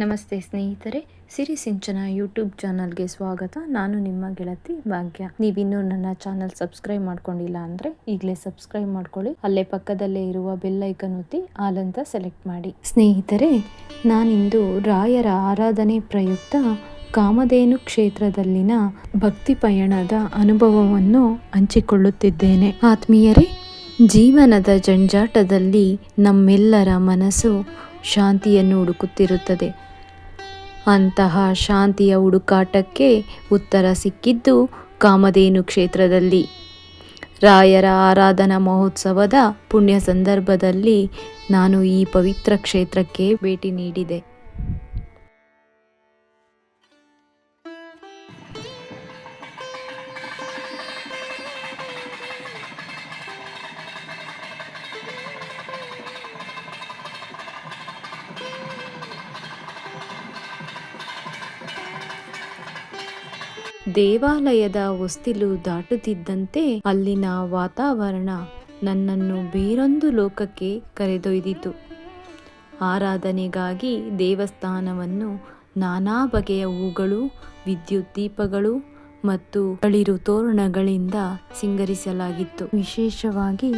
ನಮಸ್ತೆ ಸ್ನೇಹಿತರೆ, ಸಿರಿ ಸಿಂಚನ ಯೂಟ್ಯೂಬ್ ಚಾನಲ್ಗೆ ಸ್ವಾಗತ. ನಾನು ನಿಮ್ಮ ಗೆಳತಿ ಭಾಗ್ಯ. ನೀವಿನ್ನೂ ನನ್ನ ಚಾನಲ್ ಸಬ್ಸ್ಕ್ರೈಬ್ ಮಾಡ್ಕೊಂಡಿಲ್ಲ ಅಂದರೆ ಈಗಲೇ ಸಬ್ಸ್ಕ್ರೈಬ್ ಮಾಡ್ಕೊಳ್ಳಿ. ಅಲ್ಲೇ ಪಕ್ಕದಲ್ಲೇ ಇರುವ ಬೆಲ್ ಐಕನ್ ಒತ್ತಿ ಹಾಲಂತ ಸೆಲೆಕ್ಟ್ ಮಾಡಿ. ಸ್ನೇಹಿತರೆ, ನಾನಿಂದು ರಾಯರ ಆರಾಧನೆ ಪ್ರಯುಕ್ತ ಕಾಮಧೇನು ಕ್ಷೇತ್ರದಲ್ಲಿನ ಭಕ್ತಿ ಪಯಣದ ಅನುಭವವನ್ನು ಹಂಚಿಕೊಳ್ಳುತ್ತಿದ್ದೇನೆ. ಆತ್ಮೀಯರೇ, ಜೀವನದ ಜಂಜಾಟದಲ್ಲಿ ನಮ್ಮೆಲ್ಲರ ಮನಸ್ಸು ಶಾಂತಿಯನ್ನು ಹುಡುಕುತ್ತಿರುತ್ತದೆ. ಅಂತಹ ಶಾಂತಿಯ ಹುಡುಕಾಟಕ್ಕೆ ಉತ್ತರ ಸಿಕ್ಕಿದ್ದು ಕಾಮಧೇನು ಕ್ಷೇತ್ರದಲ್ಲಿ. ರಾಯರ ಆರಾಧನಾ ಮಹೋತ್ಸವದ ಪುಣ್ಯ ಸಂದರ್ಭದಲ್ಲಿ ನಾನು ಈ ಪವಿತ್ರ ಕ್ಷೇತ್ರಕ್ಕೆ ಭೇಟಿ ನೀಡಿದೆ. ದೇವಾಲಯದ ಹೊಸ್ತಿಲು ದಾಟುತ್ತಿದ್ದಂತೆ ಅಲ್ಲಿನ ವಾತಾವರಣ ನನ್ನನ್ನು ಬೇರೊಂದು ಲೋಕಕ್ಕೆ ಕರೆದೊಯ್ದಿತು. ಆರಾಧನೆಗಾಗಿ ದೇವಸ್ಥಾನವನ್ನು ನಾನಾ ಬಗೆಯ ಹೂಗಳು, ವಿದ್ಯುತ್ ದೀಪಗಳು ಮತ್ತು ತಳಿರು ತೋರಣಗಳಿಂದ ಸಿಂಗರಿಸಲಾಗಿತ್ತು. ವಿಶೇಷವಾಗಿ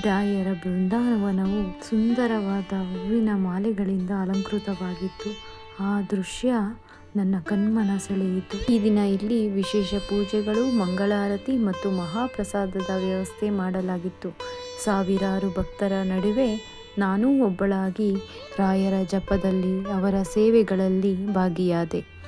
ರಾಯರ ಬೃಂದಾವನವು ಸುಂದರವಾದ ಹೂವಿನ ಮಾಲೆಗಳಿಂದ ಅಲಂಕೃತವಾಗಿತ್ತು. ಆ ದೃಶ್ಯ ನನ್ನ ಕಣ್ಮನ ಸೆಳೆಯಿತು. ಈ ದಿನ ಇಲ್ಲಿ ವಿಶೇಷ ಪೂಜೆಗಳು, ಮಂಗಳಾರತಿ ಮತ್ತು ಮಹಾಪ್ರಸಾದದ ವ್ಯವಸ್ಥೆ ಮಾಡಲಾಗಿತ್ತು. ಸಾವಿರಾರು ಭಕ್ತರ ನಡುವೆ ನಾನೂ ಒಬ್ಬಳಾಗಿ ರಾಯರ ಜಪದಲ್ಲಿ ಅವರ ಸೇವೆಗಳಲ್ಲಿ ಭಾಗಿಯಾದೆ.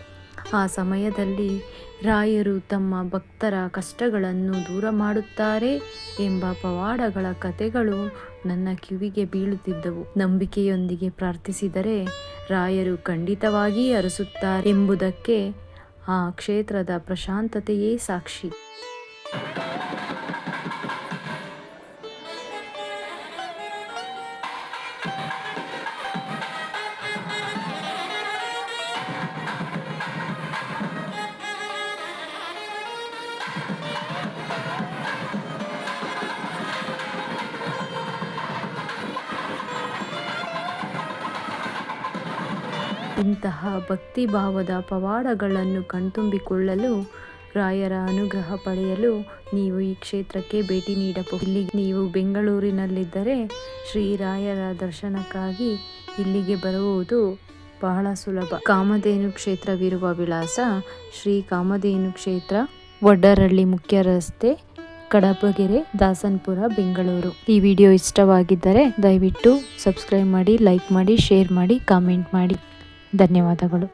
ಆ ಸಮಯದಲ್ಲಿ ರಾಯರು ತಮ್ಮ ಭಕ್ತರ ಕಷ್ಟಗಳನ್ನು ದೂರ ಮಾಡುತ್ತಾರೆ ಎಂಬ ಪವಾಡಗಳ ಕಥೆಗಳು ನನ್ನ ಕಿವಿಗೆ ಬೀಳುತ್ತಿದ್ದವು. ನಂಬಿಕೆಯೊಂದಿಗೆ ಪ್ರಾರ್ಥಿಸಿದರೆ ರಾಯರು ಖಂಡಿತವಾಗಿ ಅರಸುತ್ತಾರೆ ಎಂಬುದಕ್ಕೆ ಆ ಕ್ಷೇತ್ರದ ಪ್ರಶಾಂತತೆಯೇ ಸಾಕ್ಷಿ. ಇಂತಹ ಭಕ್ತಿಭಾವದ ಪವಾಡಗಳನ್ನು ಕಣ್ತುಂಬಿಕೊಳ್ಳಲು ರಾಯರ ಅನುಗ್ರಹ ಪಡೆಯಲು ನೀವು ಈ ಕ್ಷೇತ್ರಕ್ಕೆ ಭೇಟಿ ನೀಡಬಹುದು. ಇಲ್ಲಿ ನೀವು ಬೆಂಗಳೂರಿನಲ್ಲಿದ್ದರೆ ಶ್ರೀ ರಾಯರ ದರ್ಶನಕ್ಕಾಗಿ ಇಲ್ಲಿಗೆ ಬರುವುದು ಬಹಳ ಸುಲಭ. ಕಾಮಧೇನು ಕ್ಷೇತ್ರವಿರುವ ವಿಳಾಸ ಶ್ರೀ ಕಾಮಧೇನು ಕ್ಷೇತ್ರ, ವಡ್ಡರಳ್ಳಿ ಮುಖ್ಯ ರಸ್ತೆ, ಕಡಬಗೆರೆ, ದಾಸನ್ಪುರ, ಬೆಂಗಳೂರು. ಈ ವಿಡಿಯೋ ಇಷ್ಟವಾಗಿದ್ದರೆ ದಯವಿಟ್ಟು ಸಬ್ಸ್ಕ್ರೈಬ್ ಮಾಡಿ, ಲೈಕ್ ಮಾಡಿ, ಶೇರ್ ಮಾಡಿ, ಕಾಮೆಂಟ್ ಮಾಡಿ. ಧನ್ಯವಾದಗಳು.